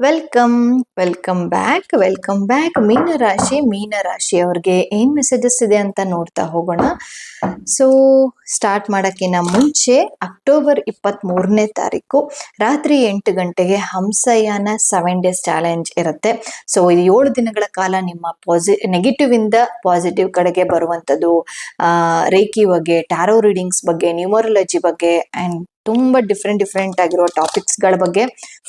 Welcome welcome back welcome back ಮೀನರಾಶಿ ಮೀನರಾಶಿ ಅವ್ರಿಗೆ ಏನ್ ಮೆಸೇಜಸ್ ಇದೆ ಅಂತ ನೋಡ್ತಾ ಹೋಗೋಣ. ಸೊ ಸ್ಟಾರ್ಟ್ ಮಾಡೋಕ್ಕಿಂತ ಮುಂಚೆ ಅಕ್ಟೋಬರ್ ಇಪ್ಪತ್ತ್ ಮೂರನೇ ತಾರೀಕು ರಾತ್ರಿ ಎಂಟು ಗಂಟೆಗೆ ಹಂಸಯಾನ ಸೆವೆನ್ ಡೇಸ್ ಚಾಲೆಂಜ್ ಇರುತ್ತೆ. ಸೊ ಇದು ಏಳು ದಿನಗಳ ಕಾಲ ನಿಮ್ಮ ಪಾಸಿ ನೆಗೆಟಿವ್ ಇಂದ ಪಾಸಿಟಿವ್ ಕಡೆಗೆ ಬರುವಂಥದ್ದು ರೇಖಿ ಬಗ್ಗೆ ಟ್ಯಾರೋ ರೀಡಿಂಗ್ಸ್ ಬಗ್ಗೆ ನ್ಯೂಮರಾಲಜಿ ಬಗ್ಗೆ ಆ್ಯಂಡ್ ತುಂಬ ಡಿಫ್ರೆಂಟ್ ಡಿಫ್ರೆಂಟ್ ಆಗಿರೋ ಟಾಪಿಕ್ಸ್ಗಳ ಬಗ್ಗೆ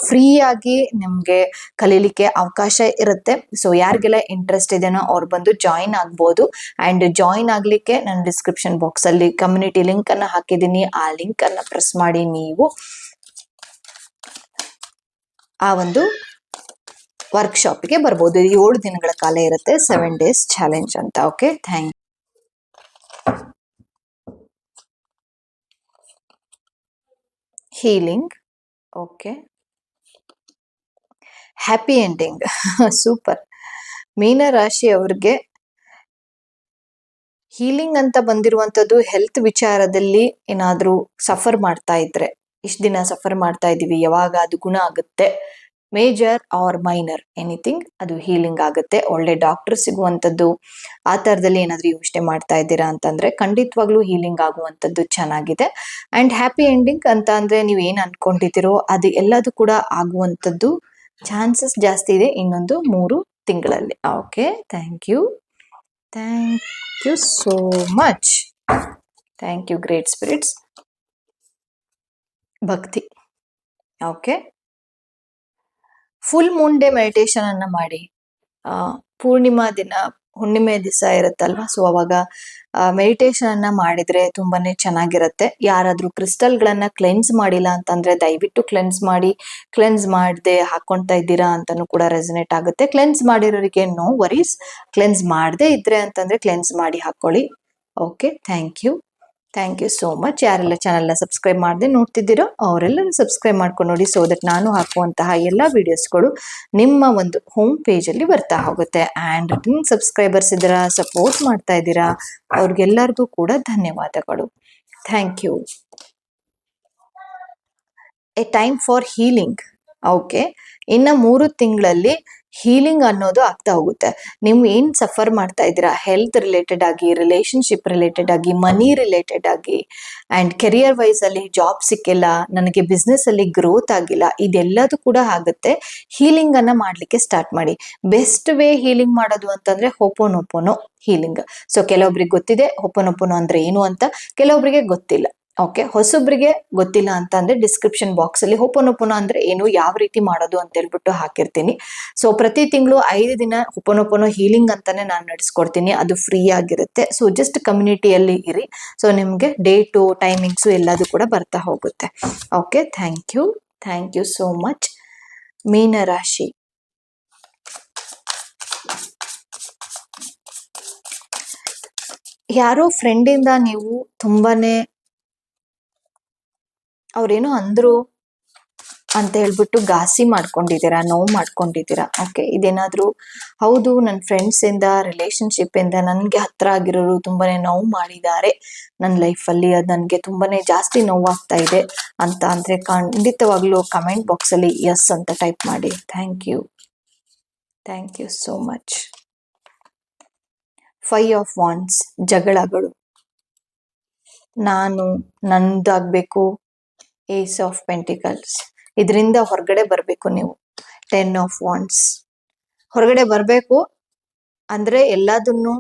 ಫ್ರೀ ಆಗಿ ನಿಮಗೆ ಕಲೀಲಿಕ್ಕೆ ಅವಕಾಶ ಇರುತ್ತೆ. ಸೊ ಯಾರಿಗೆಲ್ಲ ಇಂಟ್ರೆಸ್ಟ್ ಇದೆಯೋ ಅವ್ರು ಬಂದು ಜಾಯಿನ್ ಆಗ್ಬೋದು. ಆ್ಯಂಡ್ ಜಾಯಿನ್ ಆಗಲಿಕ್ಕೆ ನಾನು ಡಿಸ್ಕ್ರಿಪ್ಷನ್ ಬಾಕ್ಸಲ್ಲಿ ಕಮ್ಯುನಿಟಿ ಲಿಂಕನ್ನು ಹಾಕಿದ್ದೀನಿ. ಆ ಲಿಂಕನ್ನು ಪ್ರೆಸ್ ಮಾಡಿ ನೀವು ಆ ಒಂದು ವರ್ಕ್ಶಾಪ್ಗೆ ಬರ್ಬೋದು. ಏಳು ದಿನಗಳ ಕಾಲ ಇರುತ್ತೆ. ಸೆವೆನ್ ಡೇಸ್ ಚಾಲೆಂಜ್ ಅಂತ. Okay thank healing okay happy ending super ಮೀನರಾಶಿ ಅವ್ರಿಗೆ ಹೀಲಿಂಗ್ ಅಂತ ಬಂದಿರುವಂಥದ್ದು ಹೆಲ್ತ್ ವಿಚಾರದಲ್ಲಿ ಏನಾದರೂ ಸಫರ್ ಮಾಡ್ತಾ ಇದ್ರೆ. ಇಷ್ಟು ದಿನ ಸಫರ್ ಮಾಡ್ತಾ ಇದ್ದೀವಿ ಯಾವಾಗ ಅದು ಗುಣ ಆಗುತ್ತೆ. ಮೇಜರ್ ಆರ್ ಮೈನರ್ ಎನಿಥಿಂಗ್ ಅದು ಹೀಲಿಂಗ್ ಆಗುತ್ತೆ. ಒಳ್ಳೆ ಡಾಕ್ಟರ್ ಸಿಗುವಂಥದ್ದು, ಆ ಥರದಲ್ಲಿ ಏನಾದರೂ ಯೋಚನೆ ಮಾಡ್ತಾ ಇದ್ದೀರಾ ಅಂತಂದ್ರೆ ಖಂಡಿತವಾಗ್ಲೂ ಹೀಲಿಂಗ್ ಆಗುವಂಥದ್ದು ಚೆನ್ನಾಗಿದೆ. ಆ್ಯಂಡ್ ಹ್ಯಾಪಿ ಎಂಡಿಂಗ್ ಅಂತ ಅಂದರೆ ನೀವು ಏನು ಅನ್ಕೊಂಡಿದ್ದೀರೋ ಅದು ಎಲ್ಲದೂ ಕೂಡ ಆಗುವಂಥದ್ದು ಚಾನ್ಸಸ್ ಜಾಸ್ತಿ ಇದೆ ಇನ್ನೊಂದು ಮೂರು ತಿಂಗಳಲ್ಲಿ. Okay thank you thank you so much thank you great spirits ಭಕ್ತಿ. Okay full moon day meditation ಅನ್ನ ಮಾಡಿ. ಆ, ಪೂರ್ಣಿಮಾ ದಿನ ಹುಣ್ಣಿಮೆ ದಿವಸ ಇರುತ್ತಲ್ವಾ? ಸೊ ಅವಾಗ ಮೆಡಿಟೇಷನ್ ಅನ್ನ ಮಾಡಿದ್ರೆ ತುಂಬಾನೇ ಚೆನ್ನಾಗಿರುತ್ತೆ. ಯಾರಾದ್ರೂ ಕ್ರಿಸ್ಟಲ್ಗಳನ್ನ ಕ್ಲೆನ್ಸ್ ಮಾಡಿಲ್ಲ ಅಂತಂದ್ರೆ ದಯವಿಟ್ಟು ಕ್ಲೆನ್ಸ್ ಮಾಡಿ ಕ್ಲೆನ್ಸ್ ಮಾಡದೆ ಹಾಕೊಂತಾ ಇದ್ದೀರಾ ಅಂತಾನು ಕೂಡ ರೆಸನೇಟ್ ಆಗುತ್ತೆ. ಕ್ಲೆನ್ಸ್ ಮಾಡಿರೋರಿಗೆ ನೋ ವರೀಸ್ ಕ್ಲೆನ್ಸ್ ಮಾಡದೆ ಇದ್ರೆ ಅಂತಂದ್ರೆ ಕ್ಲೆನ್ಸ್ ಮಾಡಿ ಹಾಕೊಳ್ಳಿ. Okay thank you thank you so much ಯಾರೆಲ್ಲ ಚಾನಲ್ನ ಸಬ್ಸ್ಕ್ರೈಬ್ ಮಾಡದೆ ನೋಡ್ತಿದ್ದೀರೋ ಅವರೆಲ್ಲರೂ ಸಬ್ಸ್ಕ್ರೈಬ್ ಮಾಡ್ಕೊಂಡು ನೋಡಿ ಸೊ ದಟ್ ನಾನು ಹಾಕುವಂತಹ ಎಲ್ಲ ವೀಡಿಯೋಸ್ಗಳು ನಿಮ್ಮ ಒಂದು ಹೋಮ್ ಪೇಜಲ್ಲಿ ಬರ್ತಾ ಹೋಗುತ್ತೆ. ಆ್ಯಂಡ್ ನಿಮ್ಮ ಸಬ್ಸ್ಕ್ರೈಬರ್ಸ್ ಇದ್ದೀರಾ ಸಪೋರ್ಟ್ ಮಾಡ್ತಾ ಇದ್ದೀರಾ, ಅವ್ರಿಗೆಲ್ಲರಿಗೂ ಕೂಡ ಧನ್ಯವಾದಗಳು. Thank you a time for healing okay ಇನ್ನು ಮೂರು ತಿಂಗಳಲ್ಲಿ ಹೀಲಿಂಗ್ ಅನ್ನೋದು ಆಗ್ತಾ ಹೋಗುತ್ತೆ. ನೀವು ಏನು ಸಫರ್ ಮಾಡ್ತಾ ಇದ್ದೀರಾ? ಹೆಲ್ತ್ ರಿಲೇಟೆಡ್ ಆಗಿ ರಿಲೇಶನ್ಶಿಪ್ ರಿಲೇಟೆಡ್ ಆಗಿ ಮನಿ ರಿಲೇಟೆಡ್ ಆಗಿ ಅಂಡ್ ಕೆರಿಯರ್ ವೈಸ್ ಅಲ್ಲಿ ಜಾಬ್ ಸಿಕ್ಕಿಲ್ಲ, ನನಗೆ ಬಿಸ್ನೆಸ್ ಅಲ್ಲಿ ಗ್ರೋತ್ ಆಗಿಲ್ಲ, ಇದೆಲ್ಲದೂ ಕೂಡ ಆಗುತ್ತೆ. ಹೀಲಿಂಗ್ ಅನ್ನ ಮಾಡ್ಲಿಕ್ಕೆ ಸ್ಟಾರ್ಟ್ ಮಾಡಿ. ಬೆಸ್ಟ್ ವೇ ಹೀಲಿಂಗ್ ಮಾಡೋದು ಅಂತಂದ್ರೆ ಹೋಪೋನೊಪೋನೋ ಹೀಲಿಂಗ್ ಸೊ ಕೆಲವೊಬ್ರಿಗೆ ಗೊತ್ತಿದೆ ಹೋಪೋನೊಪೋನೋ ಅಂದ್ರೆ ಏನು ಅಂತ? ಕೆಲವೊಬ್ರಿಗೆ ಗೊತ್ತಿಲ್ಲ. ಓಕೆ ಹೊಸೊಬ್ರಿಗೆ ಗೊತ್ತಿಲ್ಲ ಅಂತ ಅಂದ್ರೆ ಡಿಸ್ಕ್ರಿಪ್ಷನ್ ಬಾಕ್ಸ್ ಅಲ್ಲಿ ಹೋಪೋನೊಪೋನೋ ಅಂದ್ರೆ ಏನು, ಯಾವ ರೀತಿ ಮಾಡೋದು ಅಂತ ಹೇಳ್ಬಿಟ್ಟು ಹಾಕಿರ್ತೀನಿ. ಸೊ ಪ್ರತಿ ತಿಂಗಳು ಐದು ದಿನ ಹೋಪೋನೊಪೋನೋ ಹೀಲಿಂಗ್ ಅಂತಾನೆ ನಾನು ನಡೆಸ್ಕೊಡ್ತೀನಿ. ಅದು ಫ್ರೀ ಆಗಿರುತ್ತೆ. ಸೊ ಜಸ್ಟ್ ಕಮ್ಯುನಿಟಿಯಲ್ಲಿ ಇರಿ. ಸೊ ನಿಮಗೆ ಡೇಟು ಟೈಮಿಂಗ್ಸು ಎಲ್ಲದು ಕೂಡ ಬರ್ತಾ ಹೋಗುತ್ತೆ. Okay thank you thank you so much ಮೀನರಾಶಿ ಯಾರೋ ಫ್ರೆಂಡಿಂದ ನೀವು ತುಂಬಾನೇ ಅವ್ರೇನೋ ಅಂದ್ರು ಅಂತ ಹೇಳ್ಬಿಟ್ಟು ಗಾಸಿ ಮಾಡ್ಕೊಂಡಿದ್ದೀರಾ, ನೋವು ಮಾಡ್ಕೊಂಡಿದ್ದೀರಾ? ಓಕೆ ಇದೇನಾದ್ರೂ, ಹೌದು ನನ್ನ ಫ್ರೆಂಡ್ಸ್ ಇಂದ ರಿಲೇಶನ್ಶಿಪ್ ಇಂದ ನನ್ಗೆ ಹತ್ರ ಆಗಿರೋರು ತುಂಬಾನೇ ನೋವು ಮಾಡಿದ್ದಾರೆ. ನನ್ನ ಲೈಫಲ್ಲಿ ಅದು ನನಗೆ ತುಂಬಾನೇ ಜಾಸ್ತಿ ನೋವಾಗ್ತಾ ಇದೆ ಅಂತ ಅಂದ್ರೆ ಖಂಡಿತವಾಗ್ಲೂ ಕಮೆಂಟ್ ಬಾಕ್ಸ್ ಅಲ್ಲಿ ಎಸ್ ಅಂತ ಟೈಪ್ ಮಾಡಿ. Thank you thank you so much five of wands ಜಗಳಗಳು. ನಾನು, ನಂದಾಗ್ಬೇಕು ಏಸ್ ಆಫ್ ಪೆಂಟಿಕಲ್ಸ್ ಇದರಿಂದ ಹೊರಗಡೆ ಬರಬೇಕು ನೀವು. ಟೆನ್ ಆಫ್ ವಾಂಡ್ಸ್ ಹೊರಗಡೆ ಬರಬೇಕು ಅಂದ್ರೆ ಎಲ್ಲದನ್ನು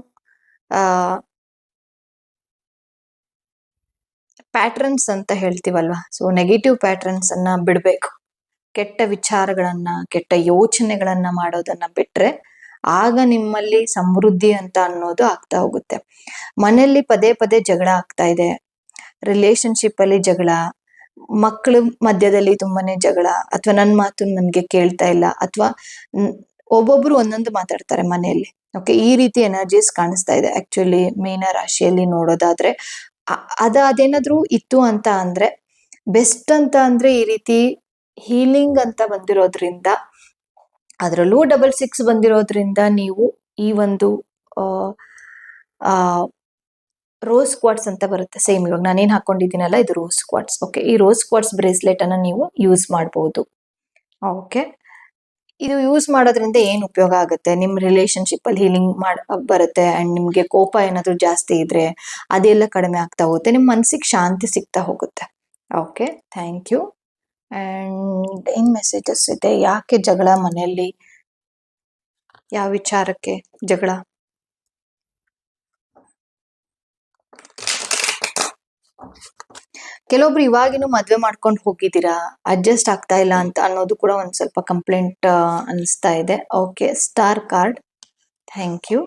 ಪ್ಯಾಟ್ರನ್ಸ್ ಅಂತ ಹೇಳ್ತೀವಲ್ವಾ? ಸೊ ನೆಗೆಟಿವ್ ಪ್ಯಾಟ್ರನ್ಸ್ ಅನ್ನ ಬಿಡಬೇಕು. ಕೆಟ್ಟ ವಿಚಾರಗಳನ್ನ, ಕೆಟ್ಟ ಯೋಚನೆಗಳನ್ನ ಮಾಡೋದನ್ನ ಬಿಟ್ರೆ ಆಗ ನಿಮ್ಮಲ್ಲಿ ಸಮೃದ್ಧಿ ಅಂತ ಅನ್ನೋದು ಆಗ್ತಾ ಹೋಗುತ್ತೆ. ಮನೆಯಲ್ಲಿ ಪದೇ ಪದೇ ಜಗಳ ಆಗ್ತಾ ಇದೆ. ರಿಲೇಶನ್ಶಿಪ್ ಅಲ್ಲಿ ಜಗಳ ಮಕ್ಕಳ ಮಧ್ಯದಲ್ಲಿ ತುಂಬಾನೇ ಜಗಳ ಅಥವಾ ನನ್ನ ಮಾತು ನನ್ಗೆ ಕೇಳ್ತಾ ಇಲ್ಲ ಅಥವಾ ಒಬ್ಬೊಬ್ರು ಒಂದೊಂದು ಮಾತಾಡ್ತಾರೆ ಮನೆಯಲ್ಲಿ. ಓಕೆ ಈ ರೀತಿ ಎನರ್ಜೀಸ್ ಕಾಣಿಸ್ತಾ ಇದೆ. ಆಕ್ಚುಲಿ ಮೀನ ರಾಶಿಯಲ್ಲಿ ನೋಡೋದಾದ್ರೆ ಅದ, ಅದೇನಾದ್ರೂ ಇತ್ತು ಅಂತ ಅಂದ್ರೆ ಬೆಸ್ಟ್ ಅಂತ ಅಂದ್ರೆ ಈ ರೀತಿ ಹೀಲಿಂಗ್ ಅಂತ ಬಂದಿರೋದ್ರಿಂದ, ಅದರಲ್ಲೂ ಡಬಲ್ ಸಿಕ್ಸ್ ಬಂದಿರೋದ್ರಿಂದ ನೀವು ಈ ಒಂದು ರೋಸ್ ಕ್ವಾಟ್ಸ್ ಅಂತ ಬರುತ್ತೆ. ಸೇಮ್ ಇವಾಗ ನಾನೇನು ಹಾಕೊಂಡಿದ್ದೀನಲ್ಲ, ಇದು ರೋಸ್ ಕ್ವಾಟ್ಸ್ ಓಕೆ ಈ ರೋಸ್ ಕ್ವಾಟ್ಸ್ ಬ್ರೇಸ್ಲೆಟ್ ಅನ್ನ ನೀವು ಯೂಸ್ ಮಾಡಬಹುದು ಓಕೆ ಇದು ಯೂಸ್ ಮಾಡೋದ್ರಿಂದ ಏನು ಉಪಯೋಗ ಆಗುತ್ತೆ? ನಿಮ್ಮ ರಿಲೇಶನ್ಶಿಪ್ ಅಲ್ಲಿ ಹೀಲಿಂಗ್ ಮಾಡ್ ಬರುತ್ತೆ ಅಂಡ್ ನಿಮಗೆ ಕೋಪ ಏನಾದರೂ ಜಾಸ್ತಿ ಇದ್ರೆ ಅದೆಲ್ಲ ಕಡಿಮೆ ಆಗ್ತಾ ಹೋಗುತ್ತೆ. ನಿಮ್ಮ ಮನಸ್ಸಿಗೆ ಶಾಂತಿ ಸಿಗ್ತಾ ಹೋಗುತ್ತೆ. ಓಕೆ ಥ್ಯಾಂಕ್ ಯು ಅಂಡ್ ಏನ್ ಮೆಸೇಜಸ್ ಇದೆ? ಯಾಕೆ ಜಗಳ ಮನೆಯಲ್ಲಿ? ಯಾವ ವಿಚಾರಕ್ಕೆ ಜಗಳ? ಕೆಲವೊಬ್ರು ಇವಾಗಿನೂ ಮದ್ವೆ ಮಾಡ್ಕೊಂಡು ಹೋಗಿದ್ದೀರಾ? ಅಡ್ಜಸ್ಟ್ ಆಗ್ತಾ ಇಲ್ಲ ಅಂತ ಅನ್ನೋದು ಕೂಡ ಒಂದ್ ಸ್ವಲ್ಪ ಕಂಪ್ಲೇಂಟ್ ಅನಿಸ್ತಾ ಇದೆ. Okay star card thank you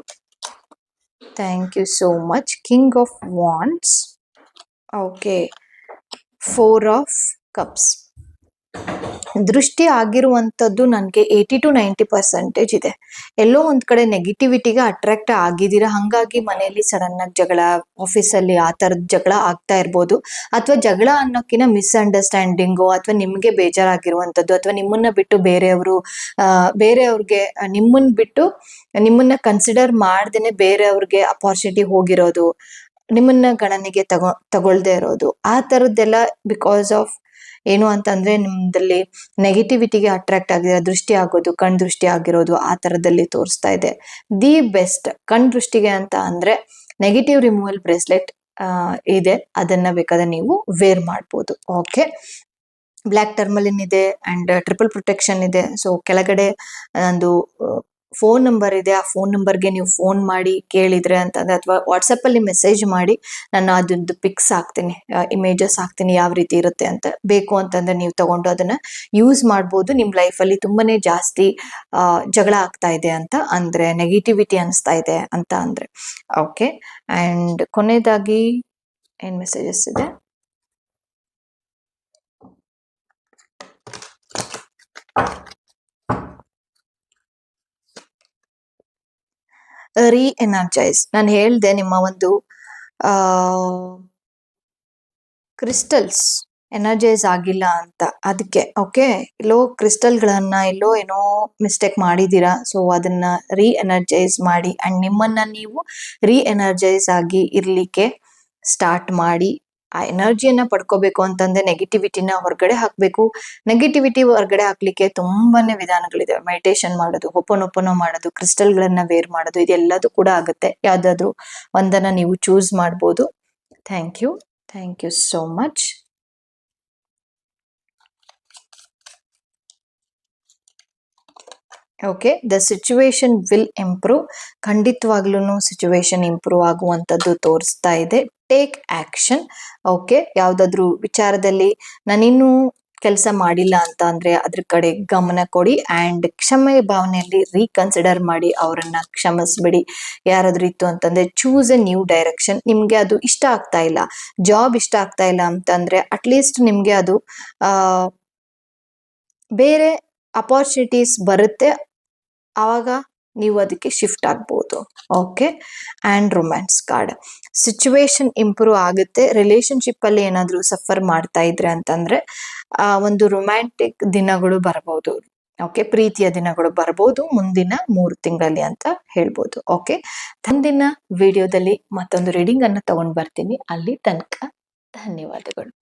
thank you so much king of wands okay four of cups ದೃಷ್ಟಿ ಆಗಿರುವಂಥದ್ದು ನನಗೆ ಏಯ್ಟಿ ಟು ನೈಂಟಿ ಪರ್ಸೆಂಟೇಜ್ ಇದೆ. ಎಲ್ಲೋ ಒಂದು ಕಡೆ ನೆಗೆಟಿವಿಟಿಗೆ ಅಟ್ರಾಕ್ಟ್ ಆಗಿದ್ದೀರಾ? ಹಾಗಾಗಿ ಮನೆಯಲ್ಲಿ ಸಡನ್ ಆಗಿ ಜಗಳ ಆಫೀಸಲ್ಲಿ ಆ ಥರದ ಜಗಳ ಆಗ್ತಾ ಇರ್ಬೋದು. ಅಥವಾ ಜಗಳ ಅನ್ನೋಕ್ಕಿಂತ ಮಿಸ್ಅಂಡರ್ಸ್ಟ್ಯಾಂಡಿಂಗು ಅಥವಾ ನಿಮಗೆ ಬೇಜಾರಾಗಿರುವಂಥದ್ದು, ಅಥವಾ ನಿಮ್ಮನ್ನ ಬಿಟ್ಟು ಬೇರೆಯವರು ಬೇರೆಯವ್ರಿಗೆ ನಿಮ್ಮನ್ನ ಬಿಟ್ಟು ನಿಮ್ಮನ್ನ ಕನ್ಸಿಡರ್ ಮಾಡ್ದೇ ಬೇರೆಯವ್ರಿಗೆ ಅಪಾರ್ಚುನಿಟಿ ಹೋಗಿರೋದು, ನಿಮ್ಮನ್ನ ಗಣನೆಗೆ ತಗೊ, ತಗೊಳ್ದೇ ಇರೋದು, ಆ ಥರದ್ದೆಲ್ಲ ಬಿಕಾಸ್ ಆಫ್ ಏನು ಅಂತಂದ್ರೆ ನಿಮ್ದಲ್ಲಿ ನೆಗೆಟಿವಿಟಿಗೆ ಅಟ್ರಾಕ್ಟ್ ಆಗಿರೋ ದೃಷ್ಟಿ ಆಗೋದು, ಕಣ್ ದೃಷ್ಟಿ ಆಗಿರೋದು ಆ ತರದಲ್ಲಿ ತೋರಿಸ್ತಾ ಇದೆ. ದಿ ಬೆಸ್ಟ್ ಕಣ್ ದೃಷ್ಟಿಗೆ ಅಂತ ಅಂದ್ರೆ ನೆಗೆಟಿವ್ ರಿಮೂವಲ್ ಬ್ರೇಸ್ಲೆಟ್ ಇದೆ. ಅದನ್ನ ಬೇಕಾದ್ರೆ ನೀವು ವೇರ್ ಮಾಡ್ಬೋದು. ಓಕೆ ಬ್ಲ್ಯಾಕ್ ಟರ್ಮಲಿನ್ ಇದೆ ಅಂಡ್ ಟ್ರಿಪಲ್ ಪ್ರೊಟೆಕ್ಷನ್ ಇದೆ. ಸೊ ಕೆಳಗಡೆ ಒಂದು ಫೋನ್ ನಂಬರ್ ಇದೆ, ಆ ಫೋನ್ ನಂಬರ್ಗೆ ನೀವು ಫೋನ್ ಮಾಡಿ ಕೇಳಿದ್ರೆ ಅಂತಂದ್ರೆ ಅಥವಾ ವಾಟ್ಸಪ್ ಅಲ್ಲಿ ಮೆಸೇಜ್ ಮಾಡಿ ನಾನು ಅದೊಂದು ಪಿಕ್ಸ್ ಹಾಕ್ತೀನಿ ಇಮೇಜಸ್ ಹಾಕ್ತೀನಿ ಯಾವ ರೀತಿ ಇರುತ್ತೆ ಅಂತ ಬೇಕು ಅಂತಂದ್ರೆ ನೀವು ತಗೊಂಡು ಅದನ್ನ ಯೂಸ್ ಮಾಡ್ಬೋದು. ನಿಮ್ ಲೈಫಲ್ಲಿ ತುಂಬಾನೇ ಜಾಸ್ತಿ ಜಗಳ ಆಗ್ತಾ ಇದೆ ಅಂತ ಅಂದ್ರೆ ನೆಗೆಟಿವಿಟಿ ಅನಿಸ್ತಾ ಇದೆ ಅಂತ ಅಂದ್ರೆ. ಓಕೆ ಅಂಡ್ ಕೊನೆಯದಾಗಿ ಏನ್ ಮೆಸೇಜಸ್ ಇದೆ? ರೀ ಎನರ್ಜೈಸ್ ನಾನು ಹೇಳ್ದೆ ನಿಮ್ಮ ಒಂದು ಕ್ರಿಸ್ಟಲ್ಸ್ ಎನರ್ಜೈಸ್ ಆಗಿಲ್ಲ ಅಂತ. ಅದಕ್ಕೆ ಓಕೆ ಎಲ್ಲೋ ಕ್ರಿಸ್ಟಲ್ಗಳನ್ನ ಎಲ್ಲೋ ಏನೋ ಮಿಸ್ಟೇಕ್ ಮಾಡಿದ್ದೀರಾ? ಸೊ ಅದನ್ನ ರೀ ಎನರ್ಜೈಸ್ ಮಾಡಿ. ಅಂಡ್ ನಿಮ್ಮನ್ನ ನೀವು ರೀ ಎನರ್ಜೈಸ್ ಆಗಿ ಇರ್ಲಿಕ್ಕೆ ಸ್ಟಾರ್ಟ್ ಮಾಡಿ. ಆ ಎನರ್ಜಿಯನ್ನ ಪಡ್ಕೋಬೇಕು ಅಂತಂದ್ರೆ ನೆಗೆಟಿವಿಟಿನ ಹೊರಗಡೆ ಹಾಕ್ಬೇಕು. ನೆಗೆಟಿವಿಟಿ ಹೊರಗಡೆ ಹಾಕ್ಲಿಕ್ಕೆ ತುಂಬಾನೇ ವಿಧಾನಗಳಿದೆ ಮೆಡಿಟೇಷನ್ ಮಾಡೋದು ಒಪ್ಪನೊಪ್ಪನೋ ಮಾಡೋದು ಕ್ರಿಸ್ಟಲ್ಗಳನ್ನ ವೇರ್ ಮಾಡೋದು, ಇದೆಲ್ಲದೂ ಕೂಡ ಆಗುತ್ತೆ. ಯಾವ್ದಾದ್ರು ಒಂದನ್ನ ನೀವು ಚೂಸ್ ಮಾಡ್ಬೋದು. Thank you thank you so much okay the situation will improve ಖಂಡಿತವಾಗ್ಲೂ ಸಿಚುವೇಶನ್ ಇಂಪ್ರೂವ್ ಆಗುವಂಥದ್ದು ತೋರಿಸ್ತಾ ಇದೆ. ಟೇಕ್ ಆಕ್ಷನ್ ಓಕೆ ಯಾವುದಾದ್ರೂ ವಿಚಾರದಲ್ಲಿ ನಾನಿನ್ನೂ ಕೆಲಸ ಮಾಡಿಲ್ಲ ಅಂತ ಅಂದ್ರೆ ಅದ್ರ ಕಡೆ ಗಮನ ಕೊಡಿ ಆ್ಯಂಡ್ ಕ್ಷಮೆ ಭಾವನೆಯಲ್ಲಿ ರೀಕನ್ಸಿಡರ್ ಮಾಡಿ ಅವರನ್ನ ಕ್ಷಮಿಸ್ಬಿಡಿ. ಯಾರಾದ್ರೂ ಇತ್ತು ಅಂತಂದ್ರೆ ಚೂಸ್ ಎ ನ್ಯೂ ಡೈರೆಕ್ಷನ್ ನಿಮ್ಗೆ ಅದು ಇಷ್ಟ ಆಗ್ತಾ ಇಲ್ಲ. ಜಾಬ್ ಇಷ್ಟ ಆಗ್ತಾ ಇಲ್ಲ ಅಂತಂದ್ರೆ ಅಟ್ಲೀಸ್ಟ್ ನಿಮ್ಗೆ ಅದು ಬೇರೆ ಅಪಾರ್ಚುನಿಟೀಸ್ ಬರುತ್ತೆ. ಆವಾಗ ನೀವು ಅದಕ್ಕೆ ಶಿಫ್ಟ್ ಆಗ್ಬೋದು. Okay and romance card situation improve ಆಗುತ್ತೆ. ರಿಲೇಶನ್ಶಿಪ್ಪಲ್ಲಿ ಏನಾದರೂ ಸಫರ್ ಮಾಡ್ತಾ ಇದ್ರೆ ಅಂತಂದ್ರೆ ಒಂದು ರೊಮ್ಯಾಂಟಿಕ್ ದಿನಗಳು ಬರ್ಬೋದು. ಓಕೆ ಪ್ರೀತಿಯ ದಿನಗಳು ಬರ್ಬೋದು ಮುಂದಿನ ಮೂರು ತಿಂಗಳಲ್ಲಿ ಅಂತ ಹೇಳ್ಬೋದು. ಓಕೆ ತಂದಿನ ವಿಡಿಯೋದಲ್ಲಿ ಮತ್ತೊಂದು ರೀಡಿಂಗ್ ಅನ್ನು ತಗೊಂಡ್ ಬರ್ತೀನಿ. ಅಲ್ಲಿ ತನಕ ಧನ್ಯವಾದಗಳು.